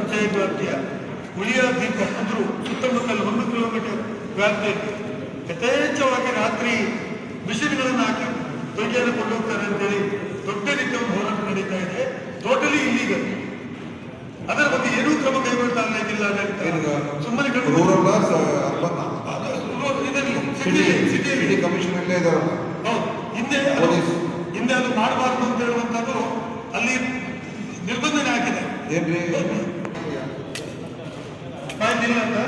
ಪಂಚಾಯತ್ ವ್ಯಾಪ್ತಿಯ ಹುಳಿಯ ದ್ವೀಪ ಕುದುರು ಸುತ್ತಮುತ್ತಲು ಒಂದು ಕಿಲೋಮೀಟರ್ ವ್ಯಾಪ್ತಿಯಲ್ಲಿ. ಯಥೇಚ್ಛವಾಗಿ ರಾತ್ರಿ ಮಿಷಿನ್ಗಳನ್ನು ಹಾಕಿ ಧ್ವಜವನ್ನು ಕೊಂಡೋಗ್ತಾರೆ ಅಂತೇಳಿ ದೊಡ್ಡ ರೀತಿಯ ಒಂದು ಹೋರಾಟ ನಡೀತಾ ಇದೆ. ಟೋಟಲಿ ಇಲ್ಲೀಗಲ್ ಅದರ ಬಗ್ಗೆ ಏನೂ ಕ್ರಮ ಕೈಗೊಳ್ತಾ ಇಲ್ಲ ಸುಮ್ಮನೆ ಸಿಟಿ ಕಮಿಷನ್ ಇಲ್ಲೇ ಹೌದು. ಹಿಂದೆ ಅದು ಪೊಲೀಸ್. ಹಿಂದೆ ಅದು ಮಾಡಬಾರ್ದು ಅಂತ ಹೇಳುವಂತದ್ದು ಅಲ್ಲಿ ನಿರ್ಬಂಧನೆ ಹಾಕಿದೆ ಇಲ್ಲ ಅಂತ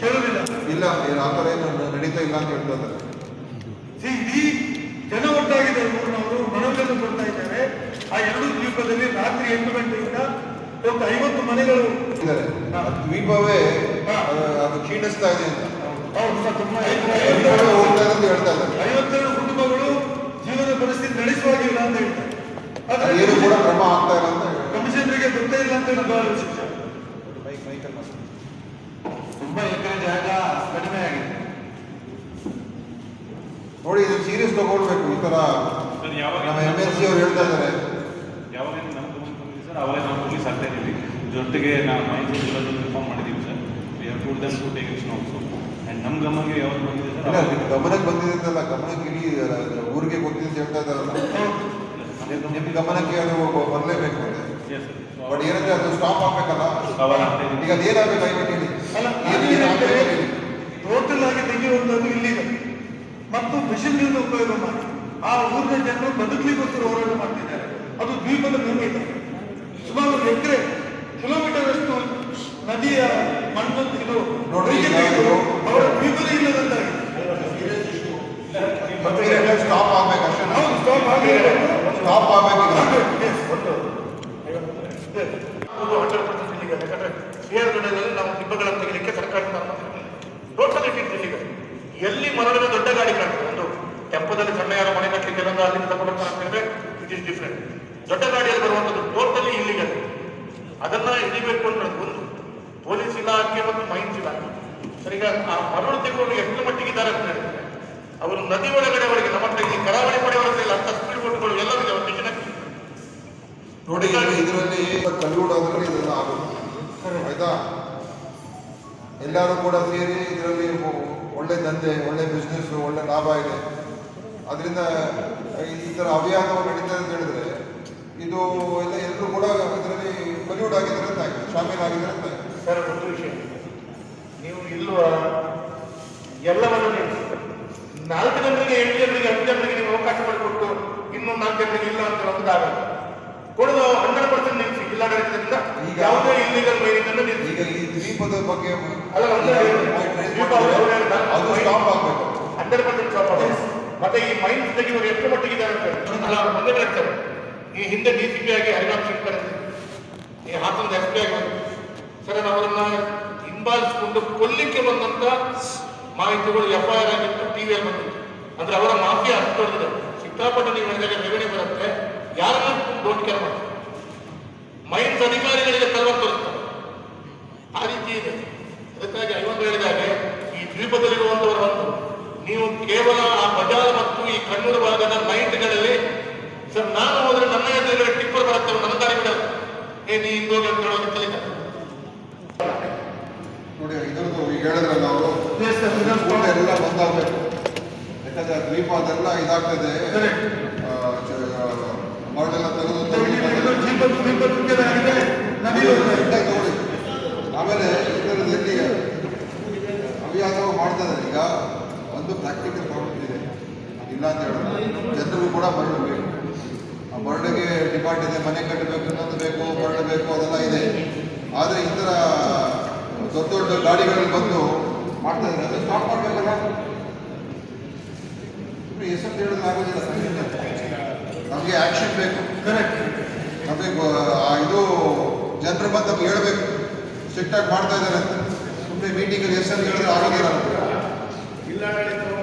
ಕೇಳಲಿಲ್ಲ ಇಲ್ಲ ಏನು ಆ ಥರ ಏನು ನಡೀತಾ ಇಲ್ಲ ಅಂತ ಹೇಳ್ತಾರೆ ಇಡೀ ಜನ ಒಟ್ಟಾಗಿದೆ ಅವರು ಮನವಿಯನ್ನು ಕೊಡ್ತಾ ಇದ್ದಾರೆ. ಆ ಎರಡು ದ್ವೀಪದಲ್ಲಿ ರಾತ್ರಿ ಎಂಟು ಗಂಟೆಯಿಂದ ಒಂದು ಐವತ್ತು ಮನೆಗಳು. ಇದ್ದಾರೆ. ದ್ವೀಪವೇ ಅದು ಕ್ಷೀಣಿಸ್ತಾ ಇದೆ ಅಂತ. ಹೋಗ್ತಾ ಹೇಳ್ತಾ ಇದ್ದಾರೆ. ಐವತ್ತೆರಡು ಕುಟುಂಬಗಳು ಜೀವನ ಪರಿಸ್ಥಿತಿ ನಡೆಸುವಾಗಿಲ್ಲ ಅಂತ ಹೇಳ್ತಾರೆ. ಏನು ಕೂಡ ಕ್ರಮ ಆಗ್ತಾ ಇಲ್ಲ ಅಂತ. ಕಮಿಷನರಿಗೆ ಗೊತ್ತೇ ಇಲ್ಲ ಅಂತ ಹೇಳಿ ಬಹಳ ವಿಶೇಷ. ತುಂಬಾ ಎಕರೆ ಜಾಗ ಕಡಿಮೆ ಆಗಿದೆ. ನೋಡಿ ಇದು ಸೀರಿಯಸ್ ತಗೊಳ್ಬೇಕು ಈ ತರ ನಮ್ಮ ಎಂ ಎಲ್ ಸಿ ಅವ್ರು ಹೇಳ್ತಾ ಇದ್ದಾರೆ. ಯಾವಾಗ ನಮ್ಮ ಗಮನಕ್ಕೆ ಸರ್ ಅವಾಗ ನಾವು ಪೊಲೀಸ್ ಆಗ್ತಾ ಇದ್ದೀವಿ. ಜೊತೆಗೆ ನಾವು ಮಾಹಿತಿ ಇನ್ಫಾರ್ಮ್ ಮಾಡಿದ್ದೀವಿ sir. We have told them to take action also and ನಮ್ಮ ಗಮನಕ್ಕೆ ಯಾವಾಗ ಬಂದಿದೆ ಸರ್ ಗಮನಕ್ಕೆ ಬಂದಿದೆ ಅಂತಲ್ಲ ಗಮನಕ್ಕೆ ಇಡೀ ಊರಿಗೆ ಗೊತ್ತಿದೆ ಅಂತ ಹೇಳ್ತಾ ಇದ್ದಾರಲ್ಲ. ನಿಮ್ಮ ನಿಮ್ ಗಮನಕ್ಕೆ ಅದು ಬರಲೇಬೇಕು ಬಟ್ ಏನಂದ್ರೆ ಅದು ಸ್ಟಾಪ್ ಆಗ್ಬೇಕಲ್ಲ. ಈಗ ಅದೇನಾಗಬೇಕಾಗಿ ಟೋಟಲ್ ಆಗಿ ತೆಗೆಯುವಂಥದ್ದು ಇಲ್ಲಿದೆ. ಮತ್ತು ಮಿಷನ್ಗಳನ್ನು ಉಪಯೋಗ ಮಾಡಿ. ಆ ಊರಿನ ಜನರು ಬದುಕಲಿಕ್ಕೋಸ್ಕರ ಹೋರಾಟ ಮಾಡ್ತಿದ್ದಾರೆ. ಅದು ದ್ವೀಪದ ನಿರ್ಮಿತ. ಸುಮಾರು ಎಕರೆ ಕಿಲೋಮೀಟರ್ ಅಷ್ಟು ನದಿಯ ಮಣ್ಣು ಇದು ಅವರ ದ್ವೀಪದೇ ಇಲ್ಲದಂತಾಗಿದೆ. ಸ್ಟಾಪ್ ಆಗ್ಬೇಕು ಸ್ಟಾಪ್ ಆಗಿದೆ ಸ್ಟಾಪ್ ಆಗ್ಬೇಕು ಹಂಡ್ರೆಡ್ ಪರ್ಸೆಂಟ್ ಇಲ್ಲಿಗಲ್ ಯಾಕಂದ್ರೆ ಸಿಆರ್ಗಡಲ್ಲಿ ತೆಗೆಲಿಕ್ಕೆ ಸರ್ಕಾರದಿಂದ ಅನುಮತಿ ಟೋಟಲ್ ಇಟ್ ಎಲ್ಲಿ ಮರಳಿನ ದೊಡ್ಡ ಗಾಡಿ ಕಾಣ್ತದೆ. ಒಂದು ಟೆಂಪೋದಲ್ಲಿ ಸಣ್ಣ ಯಾರು ಮನೆ ಕಟ್ಟಲಿಕ್ಕೆ ಎಲ್ಲ ಅಲ್ಲಿಂದ ತಗೊಂಡ್ಬರ್ತಾರೆ ಅಂತ ಹೇಳಿದ್ರೆ ಇಟ್ ಇಸ್ ಡಿಫ್ರೆಂಟ್ ದೊಡ್ಡ ಗಾಡಿಯಲ್ಲಿ ಬರುವಂಥದ್ದು ಟೋಟಲಿ ಇಲ್ಲಿಗಲ್ ಅದನ್ನ ಹಿಡಿಬೇಕು ಅನ್ನೋದು ಒಂದು ಪೊಲೀಸ್ ಇಲಾಖೆ ಮತ್ತು ಮೈನ್ಸ್ ಇಲಾಖೆ. ಸರ್ ಈಗ ಆ ಮರಳು ತೆಗೆದು ಎಷ್ಟು ಮಟ್ಟಿಗೆ ಇದ್ದಾರೆ ಅಂತ ಹೇಳಿದ್ರೆ ಅವರು ನದಿ ಒಳಗಡೆ ಅವರಿಗೆ ನಮ್ಮ ಈ ಕರಾವಳಿ ಪಡೆ ಇಲ್ಲ ಅಂತ ಸ್ಪೀಡ್ ಬೋಟ್ಗಳು ಎಲ್ಲವೂ ಇದೆ. ಒಂದು ನೋಡಿ ಇದರಲ್ಲಿ ಕಲ್ಲೂಡೋದ್ರಲ್ಲಿ ಇದೆಲ್ಲ ಆಗುತ್ತೆ. ಆಯ್ತಾ? ಎಲ್ಲರೂ ಕೂಡ ಸೇರಿ ಇದರಲ್ಲಿ ಒಳ್ಳೆ ದಂಧೆ ಒಳ್ಳೆ ಬಿಸ್ನೆಸ್ ಒಳ್ಳೆ ಲಾಭ ಇದೆ. ಅದರಿಂದ ಈ ಥರ ಅವ್ಯಾಹತ ನಡೀತಾ ಅಂತ ಹೇಳಿದ್ರೆ ಇದು ಎಲ್ಲ ಎಲ್ಲರೂ ಕೂಡ ಇದರಲ್ಲಿ ಬಲಿವುಡ್ ಆಗಿದ್ದಾರೆ ಅಂತ ಶಾಮೀಲ್ ಆಗಿದ್ದಾರೆ ಅಂತ ಸರ್ ಒಂದು ವಿಷಯ ನೀವು ಇಲ್ವ ಎಲ್ಲವನ್ನು ನಾಲ್ಕು ಜನರಿಗೆ ಎಂಟು ಜನರಿಗೆ ಹತ್ತು ಜನರಿಗೆ ನೀವು ಅವಕಾಶ ಮಾಡಿಕೊಟ್ಟು ಇನ್ನೊಂದು ನಾಲ್ಕು ಜನರಿಗೆ ಇಲ್ಲ ಅಂತ ಒಂದಾಗಲ್ಲ ಕೊಡೋದು ಹಂಡ್ರೆಡ್ ಪರ್ಸೆಂಟ್ ನಿಲ್ಲಿಸಿ ಜಿಲ್ಲಾಡಳಿತದಿಂದ ಈಗ- ಯಾವುದೇ ಇಲ್ಲಿಗಲ್ ಮೈನಿಂದ ನಿಲ್ಲಿಸಿ ದ್ವೀಪದ ಬಗ್ಗೆ ಅದು ಸ್ಟಾಪ್ ಆಗಬೇಕು. ಹಂಡ್ರೆಡ್ ಪರ್ಸೆಂಟ್ ಸ್ಟಾಪ್ ಆಗಬೇಕು. ಮತ್ತೆ ಈ ಮೈನ್ಸ್ ತೆಗೆಯುವ ಎಷ್ಟು ಮಟ್ಟಿಗೆ ಅವ್ರು ಒಂದೇ ಹೇಳ್ತಾರೆ ಈ ಹಿಂದೆ ಡಿ ಸಿ ಪಿ ಆಗಿ ಹರಿನಾಮ್ ಶಂಕರ್ ಈ ಹಾಸನದ ಎಸ್ ಪಿ ಆಗಿ. ಸರ್ ಅವರನ್ನ ಹಿಂಬಾಲಿಸಿಕೊಂಡು ಕೊಲ್ಲಿಕ್ಕೆ ಬಂದಂತ ಮಾಹಿತಿಗಳು ಎಫ್ ಐ ಆರ್ ಆಗಿತ್ತು ಟಿವಿಯಲ್ಲಿ ಬಂದಿತ್ತು. ಅಂದ್ರೆ ಅವರ ಮಾಫಿಯಾ ಅಷ್ಟು ಸಿಕ್ಕಾಪಟ್ಟೆ ನೀವು ಹೇಳಿದಾಗ ಬರುತ್ತೆ. ಯಾರನ್ನ ಡೋಂಟ್ ಕೇರ್ ಮಾಡ್ತಾರೆ. ಮೈನ್ಸ್ ಅಧಿಕಾರಿಗಳಿಗೆ ಕಲ್ವರ್ ತೋರಿಸ್ತಾರೆ ಆ ರೀತಿ ಇದೆ ಅದಕ್ಕಾಗಿ ಐವತ್ತು ಹೇಳಿದಾಗ ಈ ದ್ವೀಪದಲ್ಲಿರುವಂತವರು ಒಂದು ನೀವು ಕೇವಲ ಆ ಬಜಾರ್ ಮತ್ತು ಈ ಕಣ್ಣೂರು ಭಾಗದ ಮೈಂಡ್ಗಳಲ್ಲಿ ಸರ್ ನಾನು ಹೋದ್ರೆ ನನ್ನ ಎದುರುಗಡೆ ಟಿಪ್ಪರ್ ಬರುತ್ತೆ ನನ್ನ ದಾರಿ ಬಿಡಲ್ಲ ಏ ನೀ ಹಿಂದೋಗಿ ಅಂತ ಹೇಳೋದು ಕಲಿತಾರೆ ನೋಡಿ ಇದ್ರದ್ದು ಅವರು ಊಟ ಎಲ್ಲ ಬಂದಾಗಬೇಕು. ಯಾಕಂದ್ರೆ ಆ ದ್ವೀಪ ಅದೆಲ್ಲ ಇದಾಗ್ತದೆ ಮರಳೆಲ್ಲ ತೆಗೆದು ಆಮೇಲೆ ಇದರಲ್ಲಿ ಹವ್ಯಾಸವು ಮಾಡ್ತಾ ಇದ್ದಾರೆ ಈಗ. ಒಂದು ಪ್ರಾಕ್ಟಿಕಲ್ ಪ್ರಾಬ್ಲಮ್ ಇದೆ. ಇಲ್ಲ ಅಂತ ಹೇಳೋದು. ಜನರಿಗೂ ಕೂಡ ಮರಳು ಬೇಕು ಆ ಮರಳಿಗೆ ಡಿಪಾರ್ಟ್ ಇದೆ ಮನೆ ಕಟ್ಟಬೇಕು ಇನ್ನೊಂದು ಬೇಕು ಬರಡು ಬೇಕು ಅದೆಲ್ಲ ಇದೆ. ಆದರೆ ಈ ಥರ ದೊಡ್ಡ ದೊಡ್ಡ ಗಾಡಿಗಳಲ್ಲಿ ಬಂದು ಮಾಡ್ತಾ ಇದ್ದಾರೆ. ಅದನ್ನು ಸ್ಟಾಪ್ ಮಾಡಬೇಕಲ್ಲ? ಹೆಸರು ಹೇಳಿದ್ರೆ ಆಗೋದಿಲ್ಲ. ನಮಗೆ ಆ್ಯಕ್ಷನ್ ಬೇಕು. ಕರೆಕ್ಟ್ ನಮಗೆ ಇದು ಜನರು ಬಂದು ನಮ್ಗೆ ಹೇಳ್ಬೇಕು. ಸ್ಟ್ರಿಕ್ಟಾಗಿ ಮಾಡ್ತಾ ಇದ್ದಾರೆ ಅಂತ. ಸುಮ್ಮನೆ ಮೀಟಿಂಗಲ್ಲಿ ಹೆಸರು ಹೇಳಿದ್ರೆ ಆಗೋದಿಲ್ಲ. ಜಿಲ್ಲಾಡಳಿತವು